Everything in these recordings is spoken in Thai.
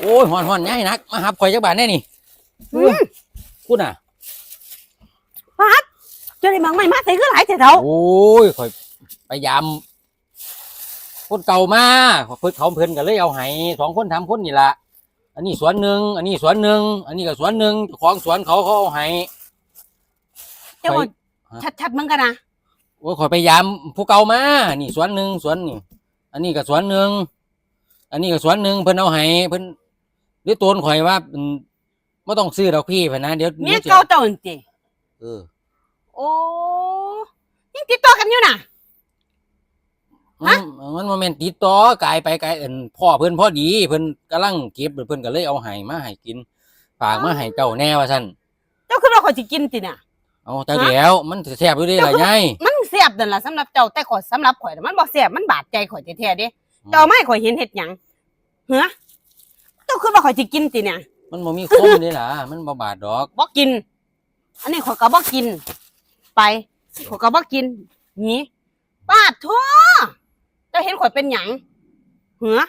โอ้ยหอนหอนใหญ่นัก มาหับข่อยจักบาทแน่นี่อืมคุณน่ะเจะได้มังไม่มาใส่คือหลายแต่เท่าโอ้ยข่อยพยายามคนเก่ามาเพิ่นเขาเพิ่นก็เลยเอาให้สองคนทำคนนี่ละอันนี้สวนหนึ่งอันนี้สวนหนึ่งอันนี้ก็สวนหนึ่งเจ้าของสวนเขาเขาเอาให้เจ้าข่อยชัดๆมึงกันนะโอ้ยข่อยพยายามผู้เก่ามานี่สวนหนึ่งสวนนี่ อันนี้ก็สวนหนึ่งอันนี้ก็สวนหนึ่งเพิ่นเอาให้เพิ่น หรือตัวข่อยว่าอืมบ่ต้องซื้อดอกพี่พะนะเดี๋ยวเมียดี๋ยวจะเก่าเจ้าอันติเออโอ้ยังติดต่อกันอยู่น่ะ มัฮะนมันบ่แม่นติดต่อกายไปกายเอิ้นพ่อเพิ่นพอดี เพิ่นกำลังเก็บเพิ่นก็เลยเอาให้มาให้กินฝากมาให้เจ้าแน่ว่าซั่นเจ้าคือว่าข่อยสิกินติน่ะเอาจักแล้วมันแซ่บอยู่เด้ล่ะยายมันเสียบนั่นล่ะสำหรับเจ้าแต่ข่อยสำหรับข่อยน่ะมันบ่เสียบมันบาดใจข่อยแท้ๆเด้เจ้าไม่ข่อยเห็นเฮ็ดหยังเฮ้อ เจ้าคือว่าข่อยสิกินติเนี่ยมันบ่มีคมเด้ล่ะ มันบ่บาดดอก บ่กิน อันนี้ข่อยก็บ่กิน ไปข่อยก็บ่กินนี่ปาดทั่วเจ้าเห็นข่อยเป็นหยังเหือ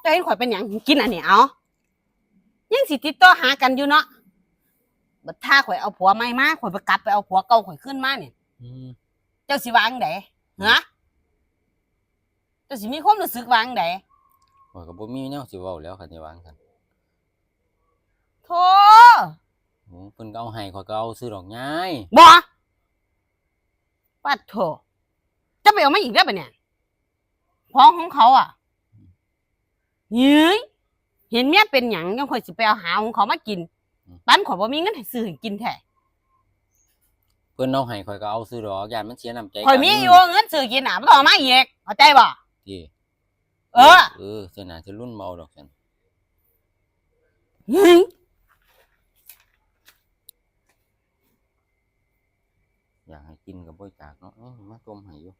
เจ้าเห็นข่อยเป็นหยังกินอันนี้เอายังสิติดต่อหากันอยู่เนาะบัดถ้าข่อยเอาผัวใหม่มาข่อยไปกลับไปเอาผัวเก่าข่อยขึ้นมาเนี่ยอืมเจ้าสิวางไดฮะเจ้าสิมีความรู้สึกวางได ข้อยก็บ่มีแนวสิเว้าแล้วคันสิวางซั่นโธ่โอ้เพิ่นก็เอาให้ข้อยก็เอาซื้อดอกยายบ่ปัดโถจะไปเอามาอีกได้ปะเนี่ยพ้องของเขาอะยื้ยเห็นเมียเป็นหยังยังคอยสิไปเอาหาของเขามากินปั้นขอยบ่มีเงินให้ซื้อให้กินแท้เพิ่นเอาให้ข้อยก็เอาซื้อดอกยานมันเสียน้ำใจข่อยมีอยู่เงินซื้อกินอะบ่ต้องเอามาอีกเข้าใจบ่ที่ เออ เออเสียหน้าจะรุ่นเมาดอกกันอยากให้กินก็บ่จากเนาะเอ้ยมาต้มให้อยู่